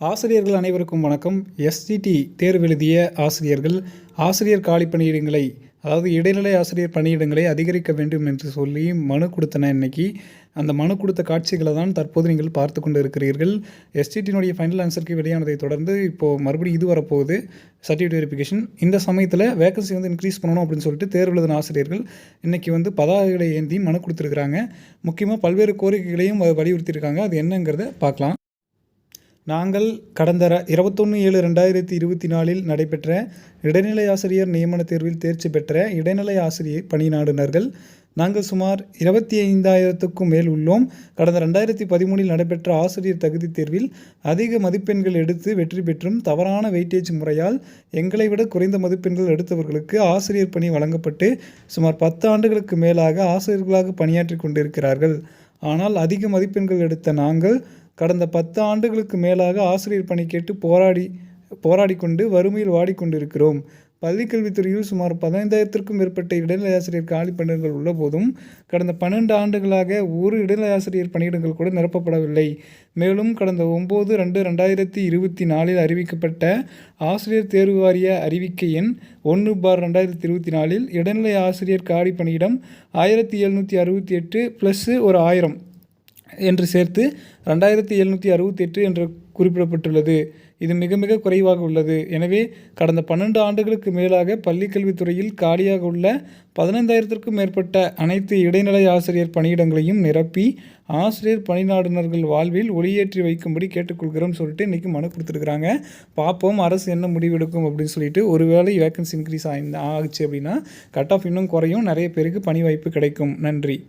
ஆசிரியர்கள் அனைவருக்கும் வணக்கம். எஸ்டிடி தேர்வு எழுதிய ஆசிரியர்கள் ஆசிரியர் காலி பணியிடங்களை அதாவது இடைநிலை ஆசிரியர் பணியிடங்களை அதிகரிக்க வேண்டும் என்று சொல்லி மனு கொடுத்தன இன்னைக்கு. அந்த மனு கொடுத்த காட்சிகளை தான் தற்போது நீங்கள் பார்த்து கொண்டு இருக்கிறீர்கள் எஸ்டிடியினுடைய ஃபைனல் ஆன்சருக்கு வெளியானதை தொடர்ந்து இப்போது மறுபடியும் இது வரப்போகுது. சர்டிஃபிகேட் வெரிஃபிகேஷன் இந்த சமயத்தில் வேகன்சி வந்து இன்க்ரீஸ் பண்ணணும் அப்படின்னு சொல்லிட்டு தேர்வு எழுதின ஆசிரியர்கள் இன்றைக்கி வந்து பதாகைகளை ஏந்தி மனு கொடுத்துருக்குறாங்க. முக்கியமாக பல்வேறு கோரிக்கைகளையும் வலியுறுத்தியிருக்காங்க. அது என்னங்கிறத பார்க்கலாம். நாங்கள் கடந்த ர இருபத்தொன்று ஏழு ரெண்டாயிரத்தி இருபத்தி நாலில் நடைபெற்ற இடைநிலை ஆசிரியர் நியமன தேர்வில் தேர்ச்சி பெற்ற இடைநிலை ஆசிரியர் பணிநாடுனர்கள் நாங்கள் சுமார் இருபத்தி ஐந்தாயிரத்துக்கும் மேல் உள்ளோம். கடந்த ரெண்டாயிரத்தி பதிமூணில் நடைபெற்ற ஆசிரியர் தகுதி தேர்வில் அதிக மதிப்பெண்கள் எடுத்து வெற்றி பெற்றும் தவறான வெயிட்டேஜ் முறையால் எங்களை விட குறைந்த மதிப்பெண்கள் எடுத்தவர்களுக்கு ஆசிரியர் பணி வழங்கப்பட்டு சுமார் பத்து ஆண்டுகளுக்கு மேலாக ஆசிரியர்களாக பணியாற்றி கொண்டிருக்கிறார்கள். ஆனால் அதிக மதிப்பெண்கள் எடுத்த நாங்கள் கடந்த பத்து ஆண்டுகளுக்கு மேலாக ஆசிரியர் பணி கேட்டு போராடி போராடி கொண்டு வறுமையில் வாடிக்கொண்டிருக்கிறோம். பள்ளிக்கல்வித்துறையில் சுமார் பதினைந்தாயிரத்திற்கும் மேற்பட்ட இடைநிலை ஆசிரியர் காலி பணியிடங்கள் உள்ள போதும் கடந்த பன்னெண்டு ஆண்டுகளாக ஒரு இடைநிலை ஆசிரியர் பணியிடங்கள் கூட நிரப்பப்படவில்லை. மேலும் கடந்த ஒம்பது ரெண்டு ரெண்டாயிரத்தி இருபத்தி நாலில் அறிவிக்கப்பட்ட ஆசிரியர் தேர்வு வாரிய அறிவிக்கை எண் ஒன்று பார் ரெண்டாயிரத்தி இருபத்தி நாலில் இடைநிலை ஆசிரியர் காலி பணியிடம் ஆயிரத்தி எழுநூற்றி அறுபத்தி எட்டு ப்ளஸ்ஸு ஒரு ஆயிரம் என்று சேர்த்து ரெண்டாயிரத்தி எழுநூற்றி அறுபத்தி எட்டு என்று குறிப்பிடப்பட்டுள்ளது. இது மிக மிக குறைவாக உள்ளது. எனவே கடந்த பன்னெண்டு ஆண்டுகளுக்கு மேலாக பள்ளிக்கல்வித்துறையில் காலியாக உள்ள பதினைந்தாயிரத்திற்கும் மேற்பட்ட அனைத்து இடைநிலை ஆசிரியர் பணியிடங்களையும் நிரப்பி ஆசிரியர் பணிநாடுனர்கள் வாழ்வில் ஒளியேற்றி வைக்கும்படி கேட்டுக்கொள்கிறோம் சொல்லிட்டு இன்றைக்கி மனு கொடுத்துருக்குறாங்க. பார்ப்போம் அரசு என்ன முடிவெடுக்கும் அப்படின்னு சொல்லிட்டு ஒருவேளை வேக்கன்சி இன்க்ரீஸ் ஆகி ஆச்சு அப்படின்னா கட் ஆஃப் இன்னும் குறையும். நிறைய பேருக்கு பணி வாய்ப்பு கிடைக்கும். நன்றி.